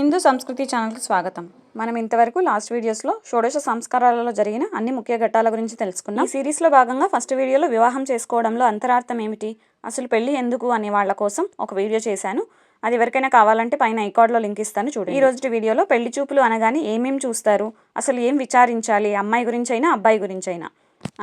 హిందూ సంస్కృతి ఛానల్కి స్వాగతం. మనం ఇంతవరకు లాస్ట్ వీడియోస్లో షోడశ సంస్కారాలలో జరిగిన అన్ని ముఖ్య ఘట్టాల గురించి తెలుసుకున్నాం. ఈ సిరీస్లో భాగంగా ఫస్ట్ వీడియోలో వివాహం చేసుకోవడంలో అంతరార్థం ఏమిటి? అసలు పెళ్ళి ఎందుకు అనే వాళ్ళ కోసం ఒక వీడియో చేశాను. అది ఎవరికైనా కావాలంటే పైన ఐకార్డ్లో లింక్ ఇస్తాను చూడండి. ఈ రోజు వీడియోలో పెళ్ళి చూపులు అనగానే ఏమేమి చూస్తారు? అసలు ఏం విచారించాలి? అమ్మాయి గురించి అయినా అబ్బాయి గురించి అయినా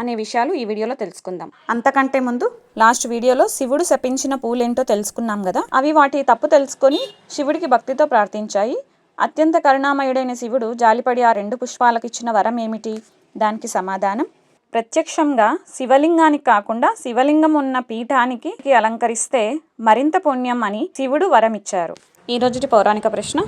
అనే విషయాలు ఈ వీడియోలో తెలుసుకుందాం. అంతకంటే ముందు లాస్ట్ వీడియోలో శివుడు శపించిన పూలేంటో తెలుసుకున్నాం కదా? అవి వాటి తప్పు తెలుసుకొని శివుడికి భక్తితో ప్రార్థించాయి. అత్యంత కరుణామయుడైన శివుడు జాలిపడి ఆ రెండు పుష్పాలకు ఇచ్చిన వరం ఏమిటి? దానికి సమాధానం. ప్రత్యక్షంగా శివలింగానికి కాకుండా శివలింగం ఉన్న పీఠానికి అలంకరిస్తే మరింత పుణ్యం అని శివుడు వరం ఇచ్చారు ఈ రోజుటి పౌరాణిక ప్రశ్న.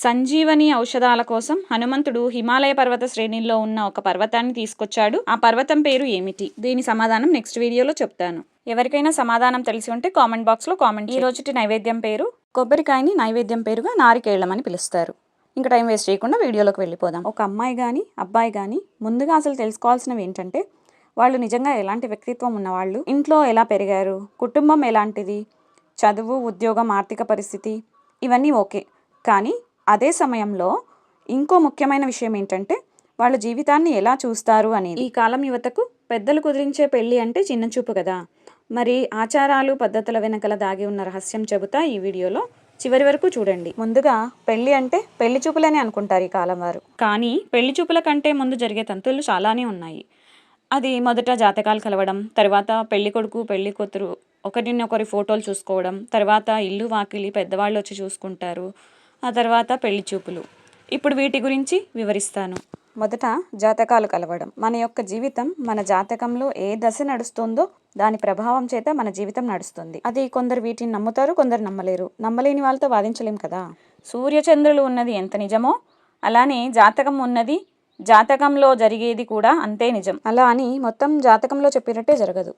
సంజీవని ఔషధాల కోసం హనుమంతుడు హిమాలయ పర్వత శ్రేణిలో ఉన్న ఒక పర్వతాన్ని తీసుకొచ్చాడు. ఆ పర్వతం పేరు ఏమిటి? దీని సమాధానం నెక్స్ట్ వీడియోలో చెప్తాను. ఎవరికైనా సమాధానం తెలిసి ఉంటే కామెంట్ బాక్స్లో కామెంట్ ఈ రోజుటి నైవేద్యం పేరు కొబ్బరికాయని నైవేద్యం పేరుగా నారికేళ్ళం అని పిలుస్తారు. ఇంకా టైం వేస్ట్ చేయకుండా వీడియోలోకి వెళ్ళిపోదాం. ఒక అమ్మాయి కానీ అబ్బాయి కానీ ముందుగా అసలు తెలుసుకోవాల్సినవి ఏంటంటే వాళ్ళు నిజంగా ఎలాంటి వ్యక్తిత్వం ఉన్నవాళ్ళు? ఇంట్లో ఎలా పెరిగారు? కుటుంబం ఎలాంటిది? చదువు ఉద్యోగం ఆర్థిక పరిస్థితి ఇవన్నీ ఓకే. కానీ అదే సమయంలో ఇంకో ముఖ్యమైన విషయం ఏంటంటే వాళ్ళ జీవితాన్ని ఎలా చూస్తారు అనేది. ఈ కాలం యువతకు పెద్దలు కుదిరించే పెళ్ళి అంటే చిన్న చూపు కదా. మరి ఆచారాలు పద్ధతుల వెనకల దాగి ఉన్న రహస్యం చెబుతా ఈ వీడియోలో. చివరి వరకు చూడండి. ముందుగా పెళ్ళి అంటే పెళ్ళి చూపులని అనుకుంటారు ఈ కాలం వారు. కానీ పెళ్ళి చూపుల కంటే ముందు జరిగే తంతులు చాలానే ఉన్నాయి. అది మొదట జాతకాలు కలవడం తర్వాత పెళ్ళి కొడుకు పెళ్ళి కూతురు ఒకరినొకరి ఫోటోలు చూసుకోవడం తర్వాత ఇల్లు వాకిలి పెద్దవాళ్ళు వచ్చి చూసుకుంటారు. ఆ తర్వాత పెళ్ళి చూపులు. ఇప్పుడు వీటి గురించి వివరిస్తాను. మొదట జాతకాలు కలవడం. మన యొక్క జీవితం మన జాతకంలో ఏ దశ నడుస్తుందో దాని ప్రభావం చేత మన జీవితం నడుస్తుంది. అది కొందరు వీటిని నమ్ముతారు కొందరు నమ్మలేరు. నమ్మలేని వాళ్ళతో వాదించలేం కదా? సూర్యచంద్రులు ఉన్నది ఎంత నిజమో అలానే జాతకం ఉన్నది జాతకంలో జరిగేది కూడా అంతే నిజం. అలా అని మొత్తం జాతకంలో చెప్పినట్టే జరగదు.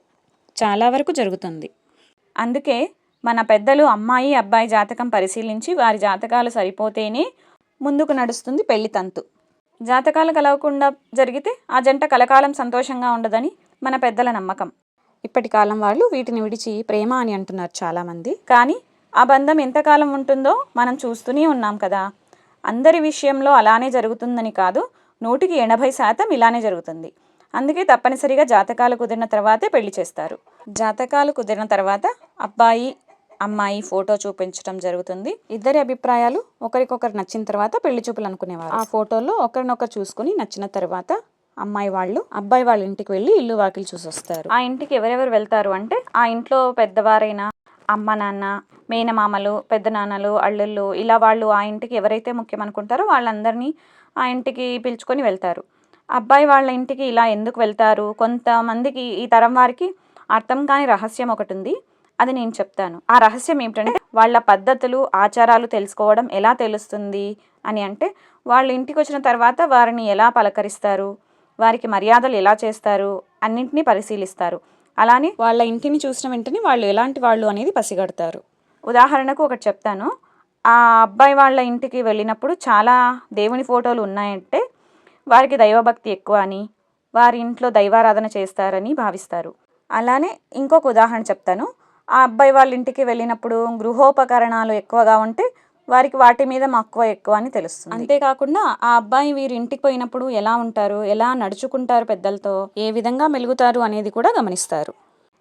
చాలా వరకు జరుగుతుంది. అందుకే మన పెద్దలు అమ్మాయి అబ్బాయి జాతకం పరిశీలించి వారి జాతకాలు సరిపోతేనే ముందుకు నడుస్తుంది పెళ్ళి తంతు. జాతకాలు కలవకుండా జరిగితే ఆ జంట కలకాలం సంతోషంగా ఉండదని మన పెద్దల నమ్మకం. ఇప్పటి కాలం వాళ్ళు వీటిని విడిచి ప్రేమ అని అంటున్నారు చాలామంది. కానీ ఆ బంధం ఎంతకాలం ఉంటుందో మనం చూస్తూనే ఉన్నాం కదా. అందరి విషయంలో అలానే జరుగుతుందని కాదు నూటికి ఎనభై శాతం ఇలానే జరుగుతుంది. అందుకే తప్పనిసరిగా జాతకాలు కుదిరిన తర్వాతే పెళ్ళి చేస్తారు. జాతకాలు కుదిరిన తర్వాత అబ్బాయి అమ్మాయి ఫోటో చూపించడం జరుగుతుంది. ఇద్దరి అభిప్రాయాలు ఒకరికొకరు నచ్చిన తర్వాత పెళ్ళి చూపులు అనుకునేవారు. ఆ ఫోటోలో ఒకరినొకరు చూసుకుని నచ్చిన తర్వాత అమ్మాయి వాళ్ళు అబ్బాయి వాళ్ళ ఇంటికి వెళ్ళి ఇల్లు వాకిలి చూసి వస్తారు ఆ ఇంటికి ఎవరెవరు వెళ్తారు అంటే ఆ ఇంట్లో పెద్దవారైనా అమ్మ నాన్న మేనమామలు పెద్ద నాన్నలు అల్లుళ్ళు ఇలా వాళ్ళు ఆ ఇంటికి ఎవరైతే ముఖ్యం అనుకుంటారో వాళ్ళందరినీ ఆ ఇంటికి పిలుచుకొని వెళ్తారు. అబ్బాయి వాళ్ళ ఇంటికి ఇలా ఎందుకు వెళ్తారు? కొంతమందికి ఈ తరం వారికి అర్థం కాని రహస్యం ఒకటి ఉంది. అది నేను చెప్తాను. ఆ రహస్యం ఏమిటంటే వాళ్ళ పద్ధతులు ఆచారాలు తెలుసుకోవడం ఎలా తెలుస్తుంది అని అంటే వాళ్ళ ఇంటికి వచ్చిన తర్వాత వారిని ఎలా పలకరిస్తారు వారికి మర్యాదలు ఎలా చేస్తారు అన్నింటినీ పరిశీలిస్తారు. అలానే వాళ్ళ ఇంటిని చూసిన వెంటనే వాళ్ళు ఎలాంటి వాళ్ళు అనేది పసిగడతారు. ఉదాహరణకు ఒకటి చెప్తాను. ఆ అబ్బాయి వాళ్ళ ఇంటికి వెళ్ళినప్పుడు చాలా దేవుని ఫోటోలు ఉన్నాయంటే వారికి దైవభక్తి ఎక్కువ అని వారి ఇంట్లో దైవారాధన చేస్తారని భావిస్తారు. అలానే ఇంకొక ఉదాహరణ చెప్తాను. ఆ అబ్బాయి వాళ్ళ ఇంటికి వెళ్ళినప్పుడు గృహోపకరణాలు ఎక్కువగా ఉంటే వారికి వాటి మీద మక్కువ ఎక్కువ అని తెలుస్తుంది. అంతేకాకుండా ఆ అబ్బాయి వీరి ఇంటికి పోయినప్పుడు ఎలా ఉంటారు ఎలా నడుచుకుంటారు పెద్దలతో ఏ విధంగా మెలుగుతారు అనేది కూడా గమనిస్తారు.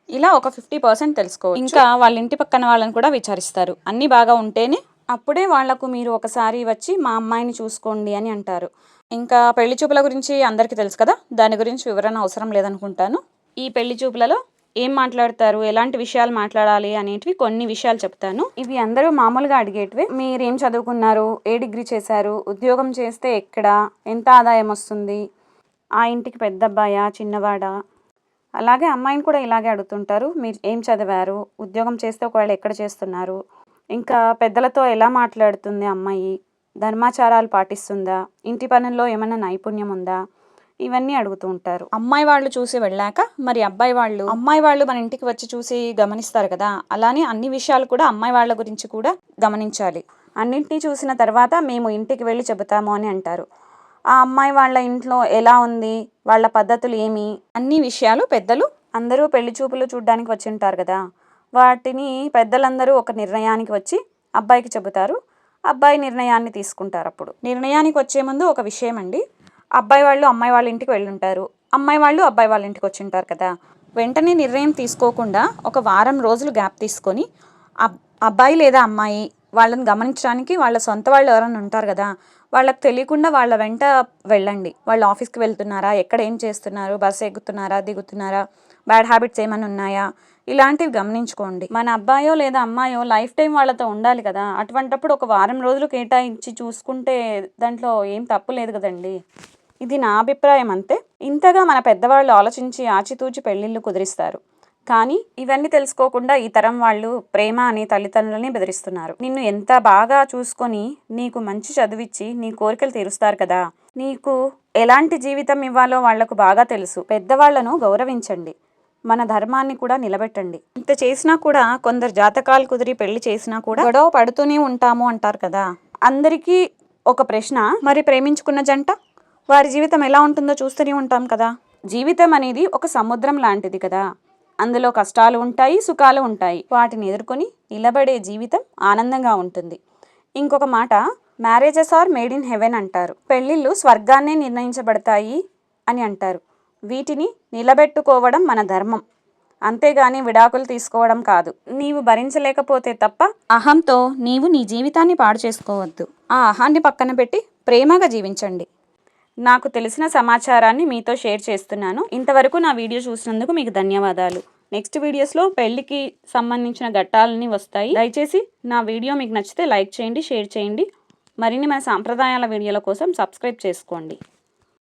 ఇలా ఒక ఫిఫ్టీ పర్సెంట్ తెలుసుకో ఇంకా వాళ్ళ ఇంటి పక్కన వాళ్ళని కూడా విచారిస్తారు. అన్నీ బాగా ఉంటేనే అప్పుడే వాళ్ళకు మీరు ఒకసారి వచ్చి మా అమ్మాయిని చూసుకోండి అని అంటారు. ఇంకా పెళ్ళి చూపుల గురించి అందరికీ తెలుసు కదా? దాని గురించి వివరణ అవసరం లేదనుకుంటాను. ఈ పెళ్ళి చూపులలో ఏం మాట్లాడతారు ఎలాంటి విషయాలు మాట్లాడాలి అనేటివి కొన్ని విషయాలు చెప్తాను. ఇవి అందరూ మామూలుగా అడిగేటివి. మీరు ఏం చదువుకున్నారు ఏ డిగ్రీ చేశారు ఉద్యోగం చేస్తే ఎక్కడ ఎంత ఆదాయం వస్తుంది ఆ ఇంటికి పెద్ద అబ్బాయా చిన్నవాడా? అలాగే అమ్మాయిని కూడా ఇలాగే అడుగుతుంటారు మీరు ఏం చదివారు ఉద్యోగం చేస్తే ఒకవేళ ఎక్కడ చేస్తున్నారు ఇంకా పెద్దలతో ఎలా మాట్లాడుతుంది అమ్మాయి ధర్మాచారాలు పాటిస్తుందా ఇంటి పనుల్లో ఏమైనా నైపుణ్యం ఉందా ఇవన్నీ అడుగుతూ ఉంటారు. అమ్మాయి వాళ్ళు చూసి వెళ్ళాక మరి అబ్బాయి వాళ్ళు అమ్మాయి వాళ్ళు మన ఇంటికి వచ్చి చూసి గమనిస్తారు కదా? అలానే అన్ని విషయాలు కూడా అమ్మాయి వాళ్ళ గురించి కూడా గమనించాలి. అన్నింటినీ చూసిన తర్వాత మేము ఇంటికి వెళ్ళి చెబుతాము అని అంటారు. ఆ అమ్మాయి వాళ్ళ ఇంట్లో ఎలా ఉంది? వాళ్ళ పద్ధతులు ఏమి? అన్ని విషయాలు పెద్దలు అందరూ పెళ్ళి చూపులు చూడడానికి వచ్చి ఉంటారు కదా? వాటిని పెద్దలందరూ ఒక నిర్ణయానికి వచ్చి అబ్బాయికి చెబుతారు. అబ్బాయి నిర్ణయాన్ని తీసుకుంటారు అప్పుడు. నిర్ణయానికి వచ్చే ముందు ఒక విషయం అండి అబ్బాయి వాళ్ళు అమ్మాయి వాళ్ళ ఇంటికి వెళ్ళుంటారు. అమ్మాయి వాళ్ళు అబ్బాయి వాళ్ళ ఇంటికి వచ్చి ఉంటారు కదా. వెంటనే నిర్ణయం తీసుకోకుండా ఒక వారం రోజులు గ్యాప్ తీసుకొని అబ్ అబ్బాయి లేదా అమ్మాయి వాళ్ళని గమనించడానికి వాళ్ళ సొంత వాళ్ళు ఎవరైనా ఉంటారు కదా వాళ్ళకి తెలియకుండా వాళ్ళ వెంట వెళ్ళండి. వాళ్ళు ఆఫీస్కి వెళ్తున్నారా? ఎక్కడ ఏం చేస్తున్నారు? బస్సు ఎక్కుతున్నారా? దిగుతున్నారా? బ్యాడ్ హ్యాబిట్స్ ఏమైనా ఉన్నాయా? ఇలాంటివి గమనించుకోండి. మన అబ్బాయో లేదా అమ్మాయో లైఫ్ టైం వాళ్ళతో ఉండాలి కదా. అటువంటప్పుడు ఒక వారం రోజులు కేటాయించి చూసుకుంటే దాంట్లో ఏం తప్పు లేదు కదండి. ఇది నా అభిప్రాయం అంతే. ఇంతగా మన పెద్దవాళ్ళు ఆలోచించి ఆచితూచి పెళ్ళిళ్ళు కుదిరిస్తారు. కానీ ఇవన్నీ తెలుసుకోకుండా ఈ తరం వాళ్ళు ప్రేమ అని తల్లిదండ్రులని బెదిరిస్తున్నారు. నిన్ను ఎంత బాగా చూసుకొని నీకు మంచి చదివిచ్చి నీ కోరికలు తీరుస్తారు కదా. నీకు ఎలాంటి జీవితం ఇవ్వాలో వాళ్ళకు బాగా తెలుసు. పెద్దవాళ్ళను గౌరవించండి. మన ధర్మాన్ని కూడా నిలబెట్టండి. ఇంత చేసినా కూడా కొందరు జాతకాలు కుదిరి పెళ్ళి చేసినా కూడా గొడవ పడుతూనే ఉంటాము అంటారు కదా. అందరికీ ఒక ప్రశ్న మరి ప్రేమించుకున్న జంట? వారి జీవితం ఎలా ఉంటుందో చూస్తూనే ఉంటాం కదా. జీవితం అనేది ఒక సముద్రం లాంటిది కదా. అందులో కష్టాలు ఉంటాయి సుఖాలు ఉంటాయి. వాటిని ఎదుర్కొని నిలబడే జీవితం ఆనందంగా ఉంటుంది. ఇంకొక మాట marriages are made in heaven అంటారు. పెళ్ళిళ్ళు స్వర్గాన్నే నిర్ణయించబడతాయి అని అంటారు. వీటిని నిలబెట్టుకోవడం మన ధర్మం. అంతేగాని విడాకులు తీసుకోవడం కాదు. నీవు భరించలేకపోతే తప్ప అహంతో నీవు నీ జీవితాన్ని పాడు చేసుకోవద్దు. ఆ అహాన్ని పక్కన పెట్టి ప్రేమగా జీవించండి. నాకు తెలిసిన సమాచారాన్ని మీతో షేర్ చేస్తున్నాను. ఇంతవరకు నా వీడియో చూసినందుకు మీకు ధన్యవాదాలు. నెక్స్ట్ వీడియోస్లో పెళ్ళికి సంబంధించిన ఘట్టాలని వస్తాయి. దయచేసి నా వీడియో మీకు నచ్చితే లైక్ చేయండి షేర్ చేయండి. మరిన్ని మన సాంప్రదాయాల వీడియోల కోసం సబ్స్క్రైబ్ చేసుకోండి.